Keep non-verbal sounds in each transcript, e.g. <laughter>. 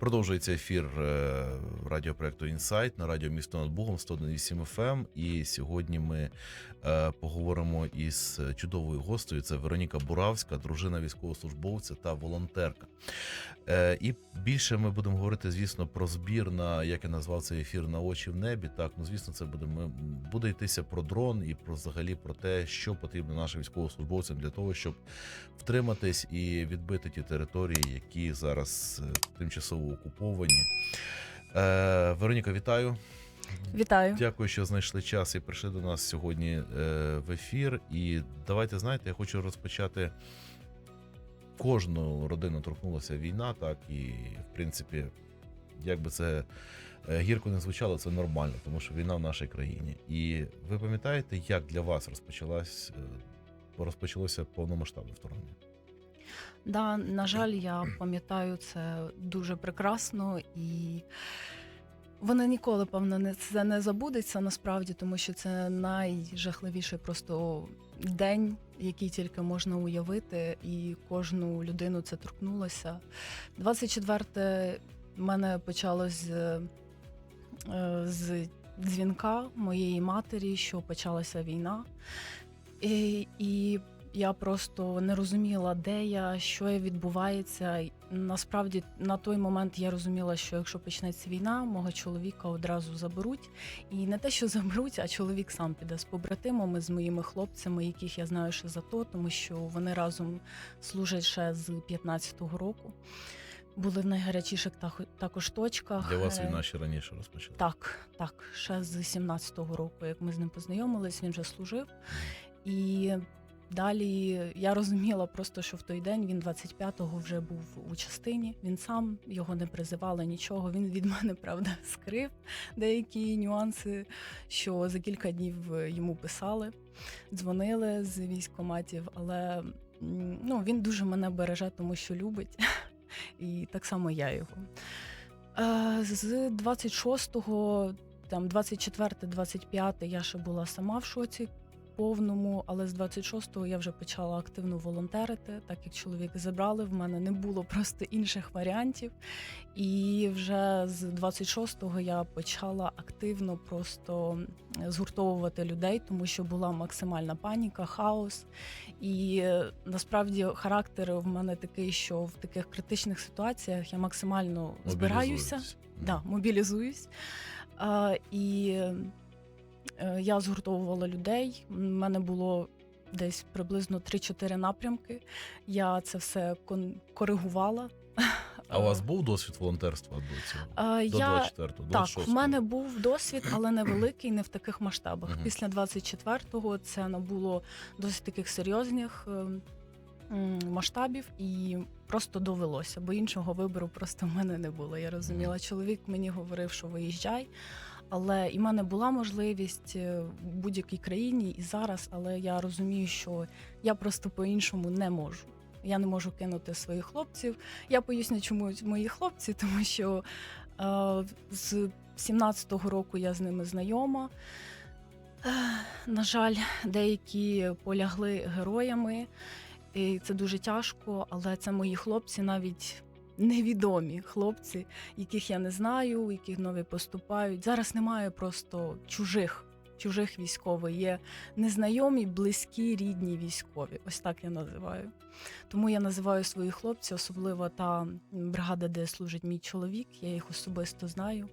Продовжується ефір е, радіопроекту Інсайт на радіо місто над Бугом 101.8 FM. І сьогодні ми е, поговоримо із чудовою гостею. Це Вероніка Буравська, дружина військовослужбовця та волонтерка. Е, І більше ми будемо говорити, звісно, про збір на як я назвав цей ефір на очі в небі. Так, ну звісно, це буде ми буде йтися про дрон і про взагалі про те, що потрібно нашим військовослужбовцям для того, щоб втриматись і відбити ті території, які зараз тимчасово окуповані. Е, Вероніка, вітаю. Вітаю. Дякую, що знайшли час і прийшли до нас сьогодні е, в ефір. І давайте знаєте, я хочу розпочати. Кожну родину торкнулася війна, так і в принципі, як би це е, гірко не звучало, це нормально, тому що війна в нашій країні. І ви пам'ятаєте, як для вас розпочалась е, розпочалося повномасштабне вторгнення? Да, на жаль, я пам'ятаю це дуже прекрасно, і вона ніколи, певно, не це не забудеться насправді, тому що це найжахливіший просто день, який тільки можна уявити, і кожну людину це торкнулося. 24 в мене почалось з, е, з дзвінка моєї матері, що почалася війна. І, і я просто не розуміла, де я, що я відбувається. Насправді на той момент я розуміла, що якщо почнеться війна, мого чоловіка одразу заберуть. І не те, що <laughs> заберуть, а чоловік сам піде з побратимами, з моїми хлопцями, яких я знаю ще за то, тому що вони разом служать ще з 15-го року. Були в найгарячіших також точках. Для вас Е, війна ще раніше розпочалася? так, так, ще з 17-го року, як ми з ним познайомились, він вже служив. І далі я розуміла просто, що в той день він 25-го вже був у частині. Він сам його не призивали нічого. Він від мене правда <laughs> скрив деякі нюанси, що за кілька днів е, йому писали, дзвонили з військкоматів, але ну, він дуже мене береже, тому що любить. <laughs> І так само я його. Е, З 26-го, там 24-25 я ще була сама в шоці повному, але з 26-го я вже почала активно волонтерити, так як чоловік забрали, в мене не було просто інших варіантів. І вже з 26-го я почала активно просто згуртовувати людей, тому що була максимальна паніка, хаос. І е, насправді характер в мене такий, що в таких критичних ситуаціях я максимально збираюся. Да, мобілізуюсь. А, і я згуртовувала людей. У мене було десь приблизно 3-4 напрямки. Я це все коригувала. А у вас був досвід волонтерства до цього? До я 24-го, до так, 26-го? в мене був досвід, але невеликий, <clears throat> не в таких масштабах. Після 24-го це набуло досить таких серйозних е, масштабів і просто довелося, бо іншого вибору просто в мене не було. Я розуміла, чоловік мені говорив, що виїжджай. Але і в мене була можливість е, в будь-якій країні і зараз, але я розумію, що я просто по-іншому не можу. Я не можу кинути своїх хлопців. Я поясню, чому мої хлопці, <laughs> тому що е, з 17-го року я з ними знайома. Е, на жаль, деякі полягли героями, і це дуже тяжко, але це мої хлопці навіть. Невідомі хлопці, яких я не знаю, яких нові поступають. Зараз немає просто чужих, чужих військових. Є незнайомі, близькі, рідні військові. Ось так я називаю. Тому я називаю своїх хлопців, особливо та бригада, де служить мій чоловік. Я їх особисто знаю.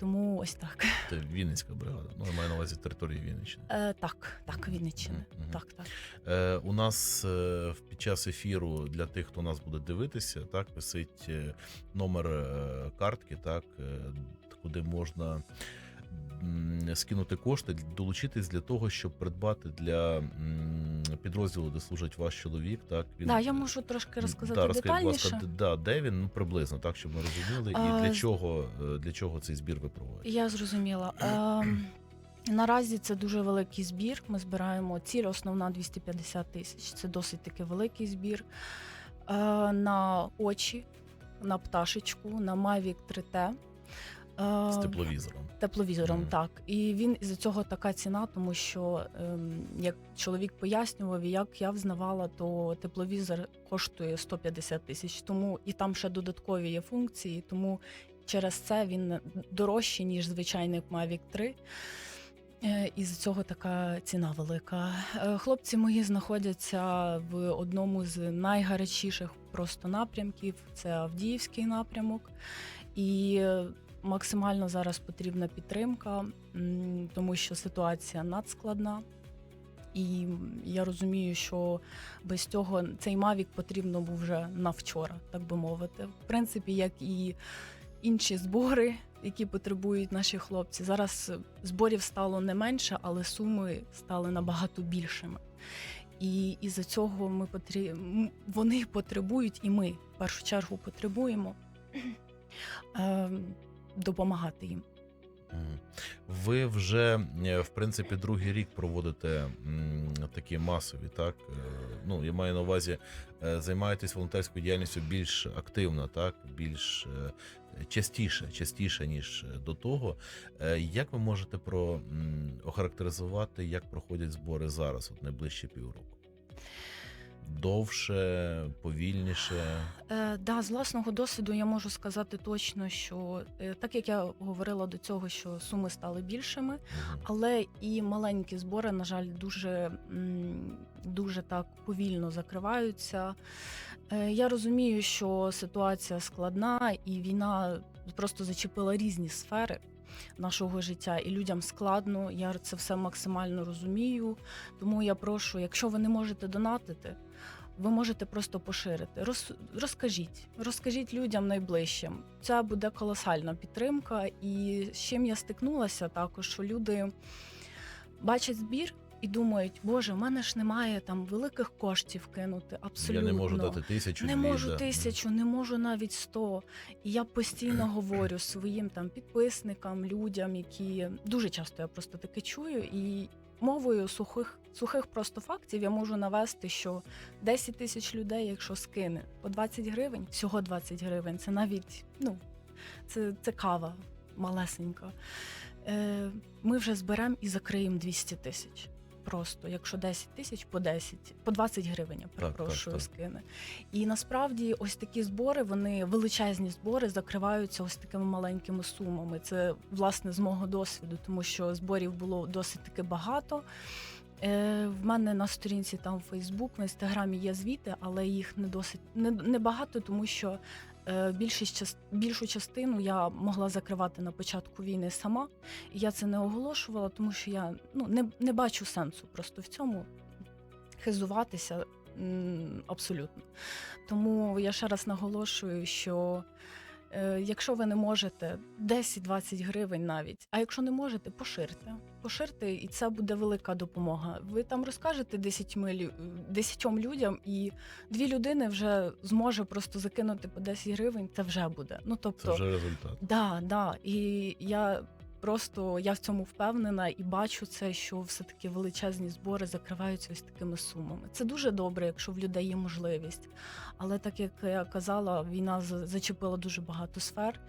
Тому ось так. Це Вінницька бригада. Ну, я маю на увазі території Вінниччини. Е, так, так, Вінниччини. Mm -hmm. Так, так. Е, у нас е, під час ефіру для тих, хто нас буде дивитися, так висить е, номер е, картки, так куди можна скинути кошти, долучитись для того, щоб придбати для підрозділу, де служить ваш чоловік. Так він Да, я можу трошки розказати да, розкажіть, будь ласка, да, де він ну, приблизно, так щоб ми розуміли, і для чого е, для чого цей збір ви проводите. Я зрозуміла. Ем, наразі це дуже великий збір. Ми збираємо ціль основна 250 тисяч. Це досить таки великий збір. Е, на очі, на пташечку, на Mavic 3T. Е, з тепловізором. Тепловізором, Мгм. так. І він із-за цього така ціна, тому що ем, як чоловік пояснював, і як я взнавала, то тепловізор коштує 150 тисяч. Тому і там ще додаткові є функції, тому через це він дорожчий, ніж звичайний Mavic 3. Е, І з цього така ціна велика. Е, Хлопці мої знаходяться в одному з найгарячіших просто напрямків. Це Авдіївський напрямок. І максимально зараз потрібна підтримка, тому що ситуація надскладна. І я розумію, що без цього цей Мавік потрібно був вже на вчора, так би мовити. В принципі, як і інші збори, які потребують наші хлопці. Зараз зборів стало не менше, але суми стали набагато більшими. І із-за цього ми потрі... вони потребують, і ми в першу чергу потребуємо ем, допомагати їм. Ви вже е, в принципі другий рік проводите такі масові, так Е, ну я маю на увазі, е, займаєтесь волонтерською діяльністю більш активно, так більш частіше, частіше ніж до того. Як ви можете про охарактеризувати, як проходять збори зараз, от найближчі півроку? Довше, повільніше. Е, да, з власного досвіду я можу сказати точно, що е, так як я говорила до цього, що суми стали більшими, але і маленькі збори, на жаль, дуже, м, дуже так повільно закриваються. Е, Я розумію, що ситуація складна, і війна просто зачепила різні сфери нашого життя, і людям складно. Я це все максимально розумію. Тому я прошу, якщо ви не можете донатити. Ви можете просто поширити. Роз, розкажіть, розкажіть людям найближчим. Це буде колосальна підтримка. І з чим я стикнулася також, що люди бачать збір і думають, Боже, в мене ж немає там великих коштів кинути. Абсолютно Я не можу дати тисячу. не дві, можу да. тисячу, не можу навіть сто. І я постійно <clears throat> говорю своїм там підписникам, людям, які дуже часто я просто таке чую, і мовою сухих сухих просто фактів я можу навести, що 10 тисяч людей, якщо скине по 20 гривень, всього 20 гривень, це навіть ну це, це кава малесенька. Е, ми вже зберемо і закриємо 200 тисяч. Просто, якщо 10 тисяч по 10, по 20 гривень, я перепрошую, так. скине. І насправді ось такі збори, вони величезні збори закриваються ось такими маленькими сумами. Це власне з мого досвіду, тому що зборів було досить таки багато. Е, в мене на сторінці там в Фейсбук, в інстаграмі є звіти, але їх не досить не, не багато, тому що більшість час, більшу частину я могла закривати на початку війни сама. І я це не оголошувала, тому що я ну не, не бачу сенсу просто в цьому хизуватися абсолютно. Тому я ще раз наголошую, що е, якщо ви не можете 10-20 гривень навіть, а якщо не можете, поширте. Поширте, і це буде велика допомога. Ви там розкажете 10, лю- 10 людям, і дві людини вже зможе просто закинути по 10 гривень. Це вже буде. Ну тобто, Це вже результат. Да, да. І я просто я в цьому впевнена і бачу це, що все-таки величезні збори закриваються ось такими сумами. Це дуже добре, якщо в людей є можливість. Але так як я казала, війна за- зачепила дуже багато сфер.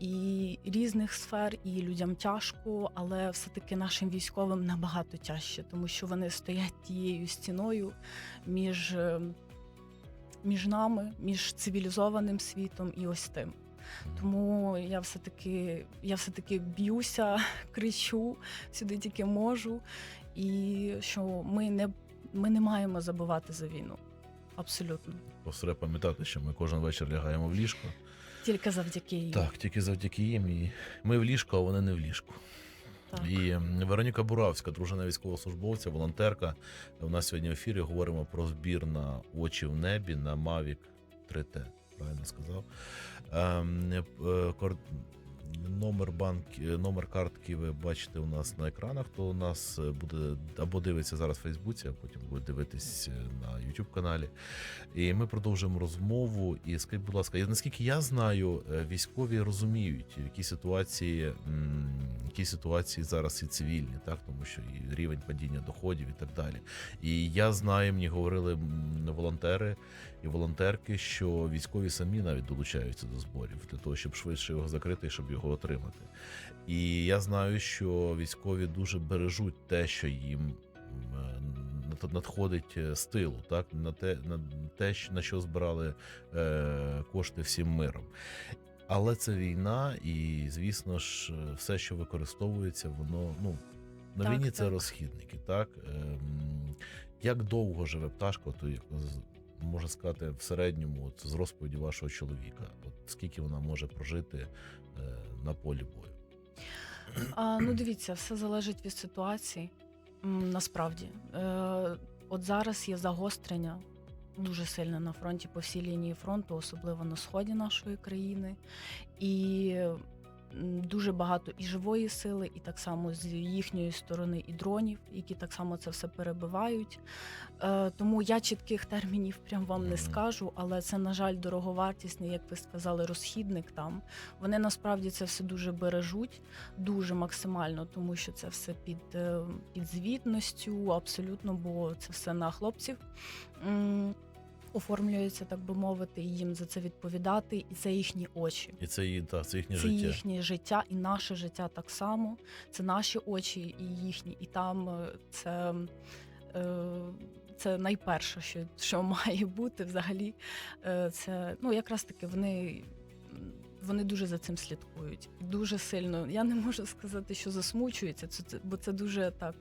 І різних сфер, і людям тяжко, але все-таки нашим військовим набагато тяжче, тому що вони стоять тією стіною між, е, між нами, між цивілізованим світом і ось тим. Тому я все таки я все таки б'юся, <laughs> кричу сюди тільки можу. І що ми не, ми не маємо забувати за війну. Абсолютно. Просто треба пам'ятати, що ми кожен вечір лягаємо в ліжко. Тільки завдяки їм. Так, тільки завдяки їм. І ми в ліжку, а вони не в ліжку. Так. І Вероніка Буравська, дружина військовослужбовця, волонтерка. У нас сьогодні в ефірі говоримо про збір на очі в небі на Mavic 3T. Правильно сказав. Номер банк, е, номер картки ви бачите у нас на екранах. То у нас е, буде або дивиться зараз в Фейсбуці, а потім буде дивитись е, на youtube каналі. І ми продовжуємо розмову. І скажіть, будь ласка, наскільки я знаю, військові розуміють, в якій ситуації, які ситуації зараз і цивільні, так тому що і рівень падіння доходів і так далі. І я знаю, мені говорили волонтери і волонтерки, що військові самі навіть долучаються до зборів для того, щоб швидше його закрити, щоб його його отримати. І я знаю, що військові дуже бережуть те, що їм е, надходить е, з тилу, так на те, на те, на що збирали е, кошти всім миром. Але це війна, і звісно ж, е, все, що використовується, воно ну на Так, війні це розхідники. Так Ем, як довго живе пташка, то можна сказати, в середньому, от з розповіді вашого чоловіка, от скільки вона може прожити е, на полі бою? А, ну, дивіться, все залежить від ситуації. Насправді, е, от зараз є загострення дуже сильне на фронті по всій лінії фронту, особливо на сході нашої країни. І дуже багато і живої сили, і так само з їхньої сторони, і дронів, які так само це все перебивають. Е, тому я чітких термінів прям вам не скажу, але це, на жаль, дороговартісний, як ви сказали, розхідник там. Вони насправді це все дуже бережуть, дуже максимально, тому що це все під, е, під звітністю, абсолютно, бо це все на хлопців. Оформлюється, так би мовити, і їм за це відповідати, і це їхні очі. І це її та це їхнє Це життя. їхнє життя і наше життя так само. Це наші очі і їхні. І там е, це, е, це найперше, що, що <laughs> має бути взагалі. Е, Це ну якраз таки вони. Вони дуже за цим слідкують. Дуже сильно. Я не можу сказати, що засмучуються, бо це дуже так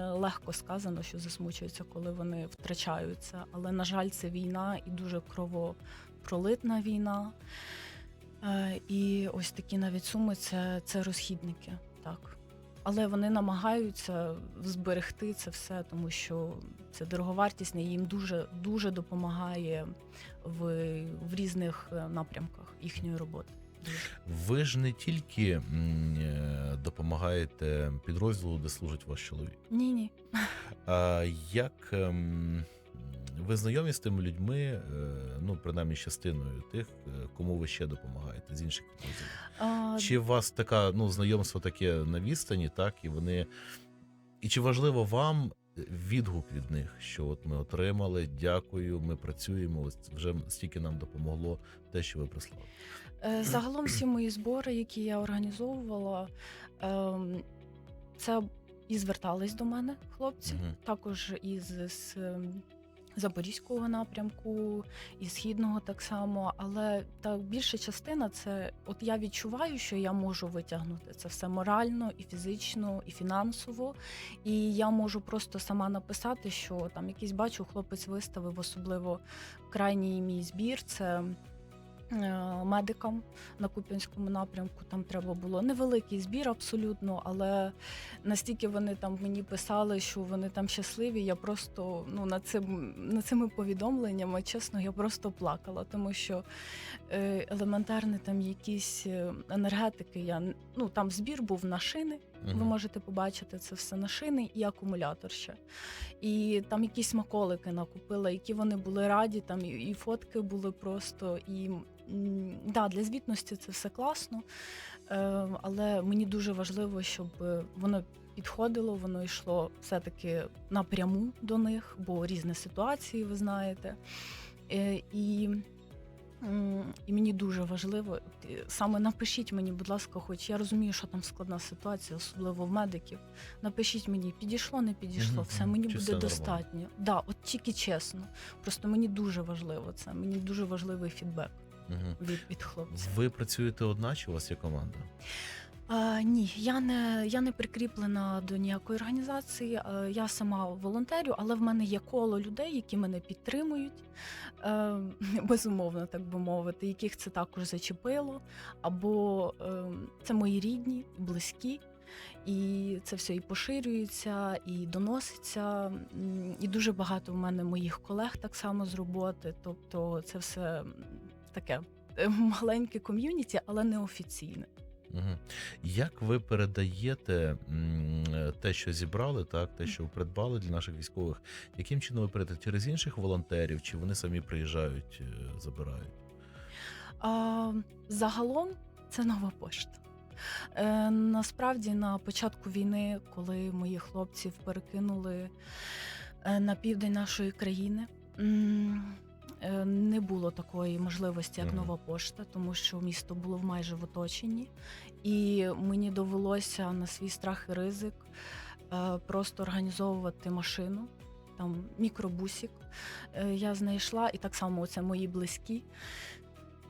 легко сказано, що засмучуються, коли вони втрачаються. Але, на жаль, це війна і дуже кровопролитна війна. Е, І ось такі навіть суми це, це розхідники, так. Але вони намагаються зберегти це все, тому що це дороговартісне, їм дуже дуже допомагає в, в різних е, напрямках їхньої роботи. Ви ж не тільки е, допомагаєте підрозділу, де служить ваш чоловік. Ні, ні. А як ем, ви знайомі з тими людьми, е, ну принаймні частиною тих, е, кому ви ще допомагаєте з інших підрозділів? Чи у вас така ну знайомство таке на відстані, так і вони. І чи важливо вам відгук від них, що от ми отримали, дякую, ми працюємо. Ось вже стільки нам допомогло те, що ви прислали. Е, Загалом всі мої збори, які я організовувала, ем, це і звертались до мене хлопці, Мгм. також із з ем, Запорізького напрямку, і східного так само. Але та більша частина це от я відчуваю, що я можу витягнути це все морально, і фізично, і фінансово. І я можу просто сама написати, що там якийсь бачу, хлопець виставив, особливо крайній мій збір. Це медикам на Куп'янському напрямку. Там треба було невеликий збір абсолютно, але настільки вони там мені писали, що вони там щасливі. Я просто ну над цим над цими повідомленнями, чесно, я просто плакала, тому що е, елементарні там якісь е, енергетики. Я ну там збір був на шини. Ви можете побачити це все на шини і акумулятор ще. І там якісь смаколики накупила, які вони були раді. Там і, і фотки були просто. І да, для звітності це все класно. Е, але мені дуже важливо, щоб воно підходило, воно йшло все-таки напряму до них, бо різні ситуації, ви знаєте. Е, і І мені дуже важливо, саме напишіть мені, будь ласка, хоч я розумію, що там складна ситуація, особливо в медиків. Напишіть мені, підійшло, не підійшло, Мгм, все мені Чи буде все нормально? достатньо. Да, от тільки чесно. Просто мені дуже важливо це. Мені дуже важливий фідбек Мгм. від, від хлопців. Ви працюєте одна, чи у вас є команда? А, ні, я не, я не прикріплена до ніякої організації. Я сама волонтерю, але в мене є коло людей, які мене підтримують, е, <laughs> безумовно, так би мовити, яких це також зачепило. Або е, це мої рідні, близькі. І це все і поширюється, і доноситься. І дуже багато в мене моїх колег так само з роботи. Тобто, це все таке е, маленьке ком'юніті, але неофіційне. Як ви передаєте те, що зібрали, так, те, що ви придбали для наших військових, яким чином ви передаєте? Через інших волонтерів, чи вони самі приїжджають, е, забирають? А, загалом це нова пошта. Е, насправді, на початку війни, коли мої хлопців перекинули е, на південь нашої країни, Не було такої можливості, як нова пошта, тому що місто було майже в оточенні, і мені довелося на свій страх і ризик е, просто організовувати машину, там мікробусик. Е, Я знайшла, і так само це мої близькі.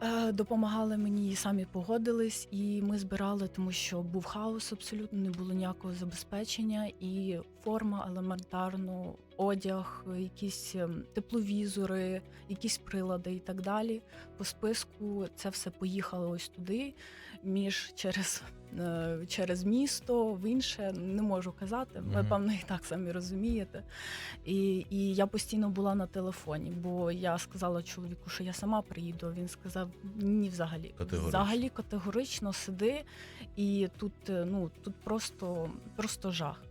Е, Допомагали мені і самі погодились, і ми збирали, тому що був хаос абсолютно, не було ніякого забезпечення, і форма елементарно, одяг, якісь ем, тепловізори, якісь прилади і так далі. По списку це все поїхало ось туди, між через, через місто, в інше. Не можу казати. Ви, Мгм. певно, і так самі розумієте. І, і я постійно була на телефоні, бо я сказала чоловіку, що я сама приїду. Він сказав: ні, взагалі. Категорично. Взагалі категорично сиди, і тут, е, ну, тут просто, просто жах.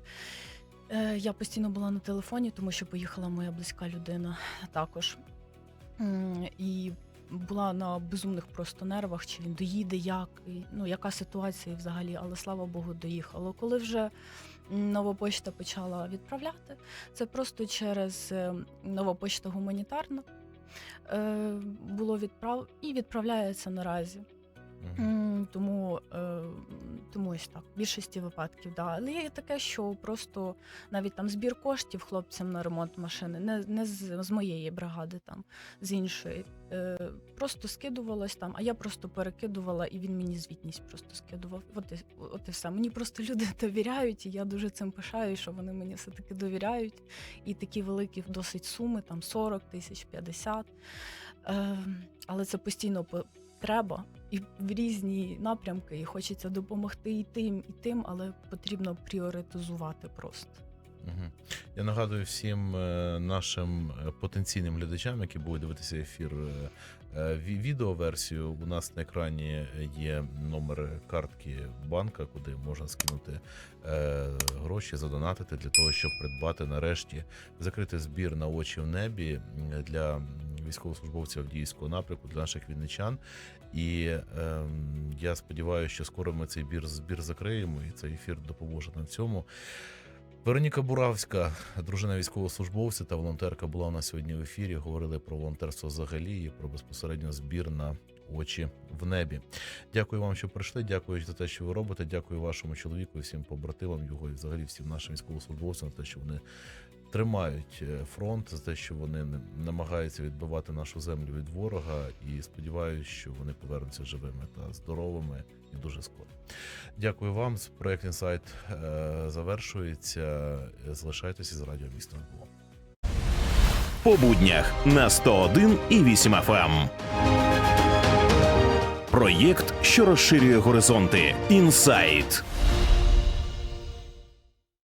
Е, Я постійно була на телефоні, тому що поїхала моя близька людина також. І була на безумних просто нервах, чи він доїде, як, і, ну, яка ситуація взагалі, але слава Богу, доїхало. Коли вже нова почта почала відправляти, це просто через е, нова почта гуманітарна е, було відправ і відправляється наразі. Тому, е, тому ось так, в більшості випадків, да. Але є таке, що просто навіть там збір коштів хлопцям на ремонт машини, не, не з, з моєї бригади, там, з іншої. Е, просто скидувалось там, а я просто перекидувала, і він мені звітність просто скидував. От і, от і все. Мені просто <laughs> люди довіряють, і я дуже цим пишаю, що вони мені все-таки довіряють. І такі великі досить суми, там 40 тисяч, 50. Е, але це постійно по- треба і в різні напрямки, і хочеться допомогти і тим, і тим, але потрібно пріоритизувати просто. Я нагадую всім е, нашим е, потенційним глядачам, які будуть дивитися ефір е, відеоверсію. У нас на екрані є номер картки банка, куди можна скинути гроші, задонатити для того, щоб придбати нарешті закрити збір на очі в небі для військовослужбовців Авдіївського напрямку, для наших вінничан. І ем, я сподіваюся, що скоро ми цей збір, збір закриємо, і цей ефір допоможе нам в цьому. Вероніка Буравська, дружина військовослужбовця та волонтерка, була у нас сьогодні в ефірі. Говорили про волонтерство взагалі і про безпосередньо збір на очі в небі. Дякую вам, що прийшли. Дякую за те, що ви робите. Дякую вашому чоловіку, всім побратимам його і взагалі всім нашим військовослужбовцям за те, що вони тримають е, фронт, за те, що вони намагаються відбивати нашу землю від ворога. І сподіваюся, що вони повернуться живими та здоровими і дуже скоро. Дякую вам. Проект інсайт е, завершується. Залишайтеся з радіо місто по буднях на 101 і 8 FM. Проєкт, що розширює горизонти. Інсайт.